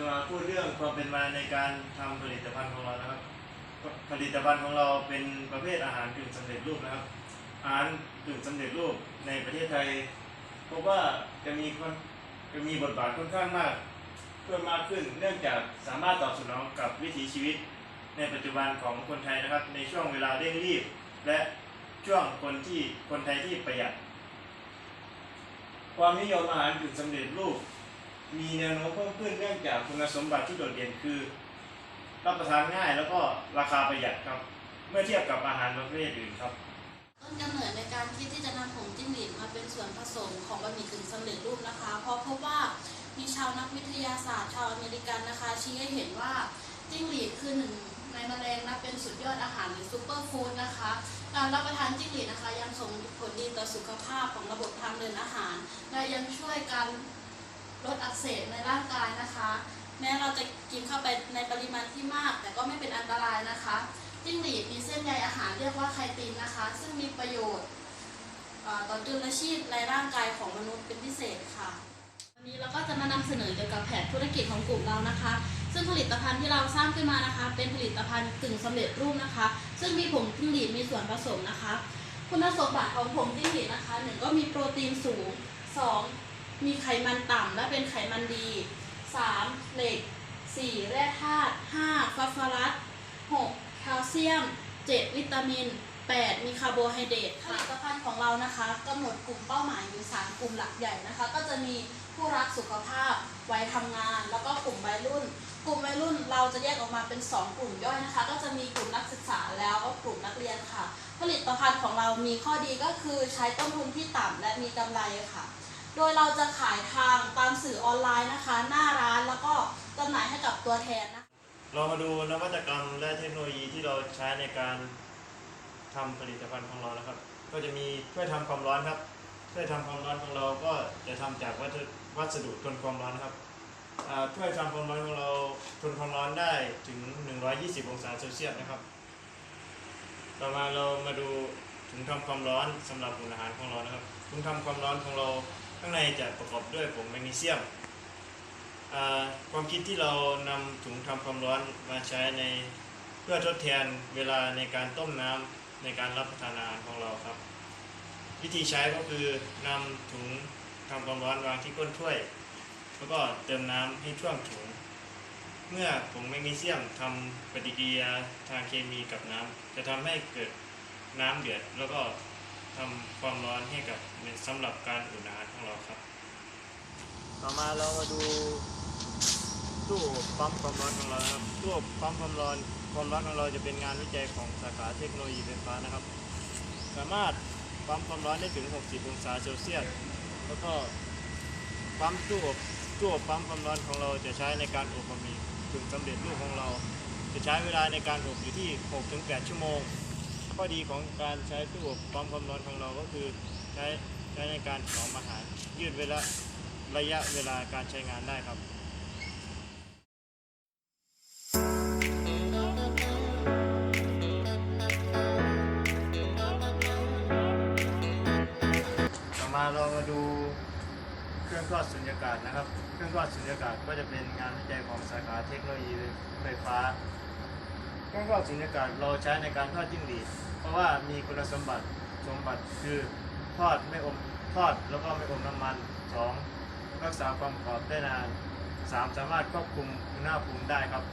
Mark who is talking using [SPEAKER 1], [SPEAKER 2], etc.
[SPEAKER 1] จะมาพูดเรื่องความเป็นมาในการทำผลิตภัณฑ์ของเรานะครับ ผลิตภัณฑ์ของเราเป็นประเภทอาหารกึ่งสำเร็จรูปนะครับ อาหารกึ่งสำเร็จรูปในประเทศไทยพบว่าจะมีคนจะมีบทบาทค่อนข้างมากเพิ่มมากขึ้น เนื่องจากสามารถตอบสนองกับวิถีชีวิต ในปัจจุบันของคนไทยนะครับ ในช่วงเวลาเร่งรีบ และช่วงคนที่คนไทยที่ประหยัด ความนิยมอาหารกึ่งสำเร็จรูป มีแนวโน้มเพิ่มขึ้นเนื่องจากคุณสมบัติที่โดดเด่นคือ รับประทานง่ายแล้วก็ราคาประหยัดครับ เมื่อเทียบกับอาหารประเภทอื่นครับ
[SPEAKER 2] ต้นกำเนิดในการคิดที่จะนำผงจิ้งหรีดมาเป็นส่วนผสมของบะหมี่กึ่งสำเร็จรูปนะคะเพราะพบว่ามีชาวนักวิทยาศาสตร์ชาวอเมริกันนะคะ ชี้ให้เห็นว่าจิ้งหรีดคือหนึ่งในแมลงนับเป็นสุดยอดอาหารหรือซูเปอร์ฟู้ดนะคะการรับประทานจิ้งหรีดนะคะ ยังส่งผลดีต่อสุขภาพของระบบทางเดินอาหาร และยังช่วยการ ลดอักเสบในร่างกายนะคะ แม้เราจะกินเข้าไปในปริมาณที่มาก แต่ก็ไม่เป็นอันตรายนะคะจิ้งหรีดมีเส้นใยอาหารเรียกว่าไคตินนะคะ ซึ่งมีประโยชน์ต่อจุลชีพในร่างกายของมนุษย์เป็นพิเศษค่ะวันนี้เราก็จะมานำเสนอเกี่ยวกับแผนธุรกิจของกลุ่มเรานะคะ ซึ่งผลิตภัณฑ์ที่เราสร้างขึ้นมานะคะ เป็นผลิตภัณฑ์กึ่งสำเร็จรูปนะคะ ซึ่งมีผงจิ้งหรีดมีส่วนผสมนะคะ คุณสมบัติของผงจิ้งหรีดนะคะหนึ่งก็มีโปรตีนสูงสอง มีไขมันต่ำและเป็นไขมันดีสามเหล็กสี่แร่ธาตุห้าฟอสฟอรัส 6. แคลเซียม 7. วิตามิน 8. มีคาร์โบไฮเดรตผลิตภัณฑ์ของเรานะคะกำหนดกลุ่มเป้าหมายอยู่ 3 กลุ่มหลักใหญ่นะคะ ก็จะมีผู้รักสุขภาพ วัยทำงาน แล้วก็กลุ่มวัยรุ่น กลุ่มวัยรุ่นเราจะแยกออกมาเป็น 2 กลุ่มย่อยนะคะ ก็จะมีกลุ่มนักศึกษาแล้วก็กลุ่มนักเรียนค่ะ ผลิตภัณฑ์ของเรามีข้อดีก็คือใช้ต้นทุนที่ต่ำและมีกำไรค่ะ โดยเราจะขายทางตามสื่อออนไลน์นะคะ หน้าร้านแล้วก็จำหน่ายให้กับตัวแทนนะ
[SPEAKER 1] เรามาดูนวัตกรรมและเทคโนโลยีที่เราใช้ในการทำผลิตภัณฑ์ของเรานะครับ ก็จะมีถ้วยทำความร้อนครับถ้วยทำความร้อนของเราก็จะทำจากวัสดุวัสดุทนความร้อนนะครับอ่าถ้วยทำความร้อนของเราทนความร้อนได้ถึง 120 องศาเซลเซียสนะครับ ต่อมาเรามาดูถุงทำความร้อนสำหรับอุ่นอาหารของเรานะครับถุงทำความร้อนของเรา ข้างในจะประกอบด้วยผงแมกนีเซียม ความคิดที่เรานำถุงทำความร้อนมาใช้ในเพื่อทดแทนเวลาในการต้มน้ำในการรับประทานอาหารของเราครับ วิธีใช้ก็คือนำถุงทำความร้อนวางที่ก้นถ้วย แล้วก็เติมน้ำให้ท่วมถุง เมื่อผงแมกนีเซียมทำปฏิกิริยาทางเคมีกับน้ำจะทำให้เกิดน้ำเดือดแล้วก็ ทำความร้อนให้กับสำหรับการอุ่นอาหารของเราครับ ต่อมาเรามาดูตู้ปั๊มความร้อนของเราครับตู้ปั๊มความร้อนความร้อนของเราจะเป็นงานวิจัยของสาขาเทคโนโลยีไฟฟ้านะครับ สามารถปั๊มความร้อนได้ถึง 60 องศาเซลเซียส แล้วก็ปั๊มตู้อบตู้ปั๊มความร้อนของเราจะใช้ในการอบบะหมี่กึ่งสำเร็จรูปของเรา จะใช้เวลาในการอบอยู่ที่ 6-8 ชั่วโมง ข้อดีของการใช้ตู้อบปั๊มความร้อนของเราก็คือใช้ใช้ในการหอมอาหาร ยืดเวลาระยะเวลาการใช้งานได้ครับต่อมาเรามาดูเครื่องทอดสุญญากาศนะครับ เครื่องทอดสุญญากาศก็จะเป็นงานวิจัยของสาขาเทคโนโลยีไฟฟ้า เครื่องทอดสุญญากาศเราใช้ในการทอดจิ้งหรีด เพราะว่ามีคุณสมบัติสมบัติคือทอดไม่อมทอดแล้วก็ไม่อมน้ำมัน 2. รักษาความกรอบได้นาน 3. สามารถควบคุมอุณหภูมิได้ครับ